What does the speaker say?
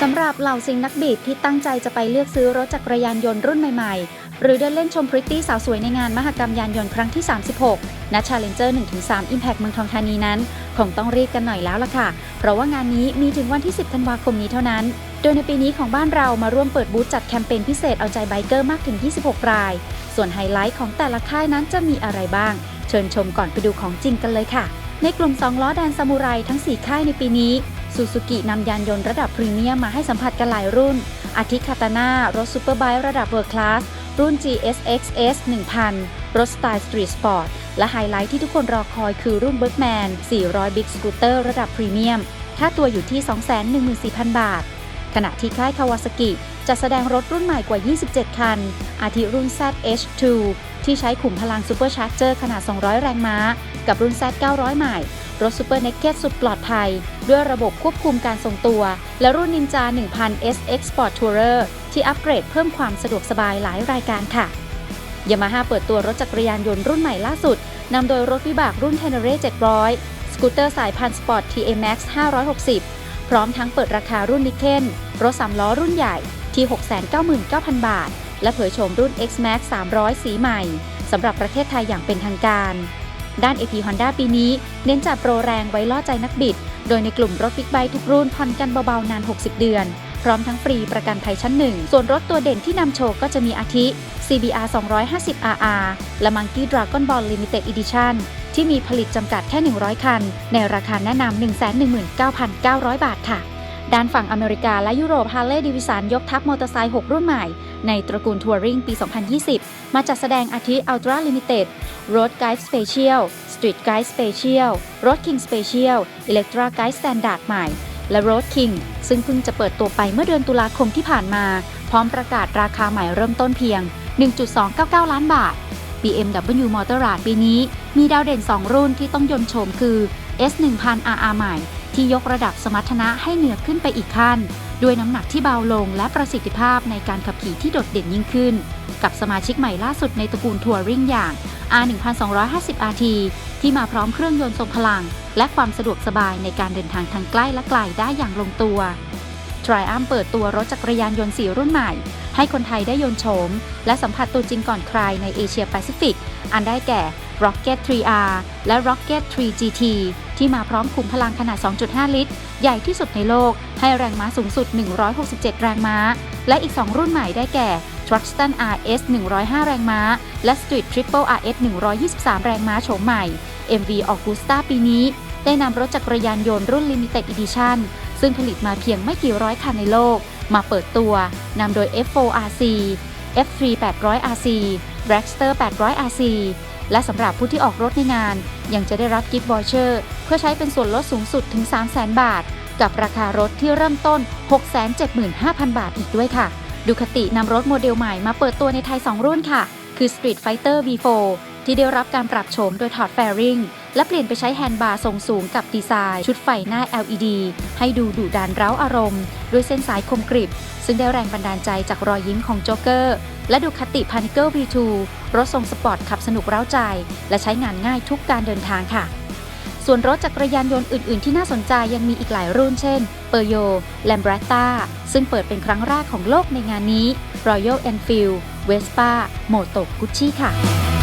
สำหรับเหล่าซิงนักบิดที่ตั้งใจจะไปเลือกซื้อรถจักรยานยนต์รุ่นใหม่ๆ หรือเดินเล่นชมพริตตี้สาวสวยในงานมหกรรมยานยนต์ครั้งที่ 36 ณ Challenger 1-3 Impact เมืองทองธานีนั้น คงต้องรีบกันหน่อยแล้วล่ะค่ะ เพราะว่างานนี้มีถึงวันที่ 10 ธันวาคมนี้เท่านั้น โดยในปีนี้ของบ้านเรามาร่วมเปิดบูธจัดแคมเปญพิเศษเอาใจไบเกอร์มากถึง 26 ราย ส่วนไฮไลท์ของแต่ละค่ายนั้นจะมีอะไรบ้าง เชิญชมก่อนไปดูของจริงกันเลยค่ะ ในกลุ่ม 2 ล้อแดนซามูไรทั้ง 4 ค่ายในปีนี้ซูซูกินำยานยนต์ระดับพรีเมียมมาให้สัมผัสกันหลายรุ่น อาทิคาตาน่ารถซูเปอร์ไบค์ระดับเวิร์คลาสรุ่น GSX-S 1000 รถสไตล์สตรีทสปอร์ต และไฮไลท์ที่ทุกคนรอคอยคือรุ่น Bergman 400 Big Scooter ระดับพรีเมียมค่าตัวอยู่ที่ 214,000 บาท ขณะที่ค่ายคาวาซากิ จะแสดงรถรุ่นใหม่กว่า 27 คัน อาทิรุ่น ZH2 ที่ใช้ขุมพลังซูเปอร์ชาร์เจอร์ขนาด 200 แรงม้า กับรุ่น Z900 ใหม่ รถซูเปอร์เน k เก็ตสุดปลอดภัย ด้วยระบบควบคุมการทรงตัว และรุ่นนินจา 1000 SX Sport Tourer ที่อัปเกรดเพิ่มความสะดวกสบายหลายรายการค่ะยามาฮ่าเปิดตัวรถจักรยานยนต์รุ่นใหม่ล่าสุดนำโดยรถวิบากรุ่น Tenere 700 สกูตเตอร์สายพันสปอร์ต TA Max 560 พร้อมทั้งเปิดราคารุ่นนิเคนรถสามล้อรุ่นใหญ่ ที่ 699,000 บาท และเผยโฉมรุ่น X Max 300 สีใหม่สำหรับประเทศไทยอย่างเป็นทางการ ด้าน AP Honda ปีนี้ เน้นจัดโปรแรงไว้ล่อใจนักบิด โดยในกลุ่มรถบิ๊กไบค์ทุกรุ่นผ่อนกันเบาๆนาน 60 เดือน พร้อมทั้งฟรีประกันภัยชั้นหนึ่ง ส่วนรถตัวเด่นที่นำโชว์ก็จะมีอาทิ CBR 250 RR และ Monkey Dragon Ball Limited Edition ที่มีผลิตจำกัดแค่ 100 คัน ในราคาแนะนำ 119,900 บาทค่ะ ด้านฝั่งอเมริกาและยุโรปฮาร์เลย์ดิวิสันยกทัพมอเตอร์ไซค์ 6 รุ่นใหม่ ในตระกูลทัวริงปี 2020 มาจัดแสดงอาทิ Ultra Limited Road Guide Special Street Guide Special Road King Special Electra Guide Standard ใหม่ และ Road King ซึ่งเพิ่งจะเปิดตัวไปเมื่อเดือนตุลาคมที่ผ่านมา พร้อมประกาศราคาใหม่เริ่มต้นเพียง 1.299 ล้านบาท BMW Motorrad ปีนี้มีดาวเด่น 2 รุ่นที่ต้องยนต์โฉมคือ S1000 RR ใหม่ ที่ยกระดับสมรรถนะให้เหนือขึ้นไปอีกขั้น ด้วยน้ำหนักที่เบาลงและประสิทธิภาพในการขับขี่ที่โดดเด่นยิ่งขึ้น กับสมาชิกใหม่ล่าสุดในตระกูลทัวริงอย่าง R1250 RT ที่มาพร้อมเครื่องยนต์ทรงพลัง และความสะดวกสบายในการเดินทางทางใกล้และไกลได้อย่างลงตัว Triumph เปิดตัวรถจักรยานยนต์สีรุ่นใหม่ ให้คนไทยได้ยนต์โฉม และสัมผัสตัวจริงก่อนใครในเอเชียแปซิฟิก อันได้แก่ Rocket 3R และ Rocket 3 GT ที่มาพร้อมขุมพลังขนาด 2.5 ลิตร ใหญ่ที่สุดในโลก ให้แรงม้าสูงสุด 167 แรงม้า และอีก 2 รุ่นใหม่ได้แก่ Truxton RS 105 แรงม้า และ Street Triple RS 123 แรงม้าโฉมใหม่ MV Augusta ปีนี้ ได้นำรถจักรยานยนต์รุ่น Limited Edition ซึ่งผลิตมาเพียงไม่กี่ร้อยคันในโลก มาเปิดตัวนำโดย F4RC F3 800RC Dragster 800RC และสำหรับผู้ที่ออกรถในงาน ยังจะได้รับกิฟต์บอเชอร์ เพื่อใช้เป็นส่วนลดสูงสุดถึง 300,000 บาท กับราคารถที่เริ่มต้น 675,000 บาทอีกด้วยค่ะ ดูคตินำรถโมเดลใหม่มาเปิดตัวในไทย 2 รุ่นค่ะ คือ Street Fighter V4 ที่ได้รับการปรับโฉมโดยถอดแฟริงและเปลี่ยนไปใช้แฮนด์บาร์ทรงสูงกับดีไซน์ ชุดไฟหน้า LED ให้ดูดุดันเร้าอารมณ์ ด้วยเส้นสายคมกริบ ซึ่งได้แรงบันดาลใจจากรอยยิ้มของโจ๊กเกอร์ และดูคติพานิเกิล V2 รถทรงสปอร์ตขับสนุกเร้าใจ และใช้งานง่ายทุกการเดินทางค่ะ ส่วนรถจักรยานยนต์อื่น ๆ ที่น่าสนใจยังมีอีกหลายรุ่นเช่นเปอร์โยแลมบรตตาซึ่งเปิดเป็นครั้งแรกของโลกในงานนี้ Royal Enfield Vespa Moto Gucci ค่ะ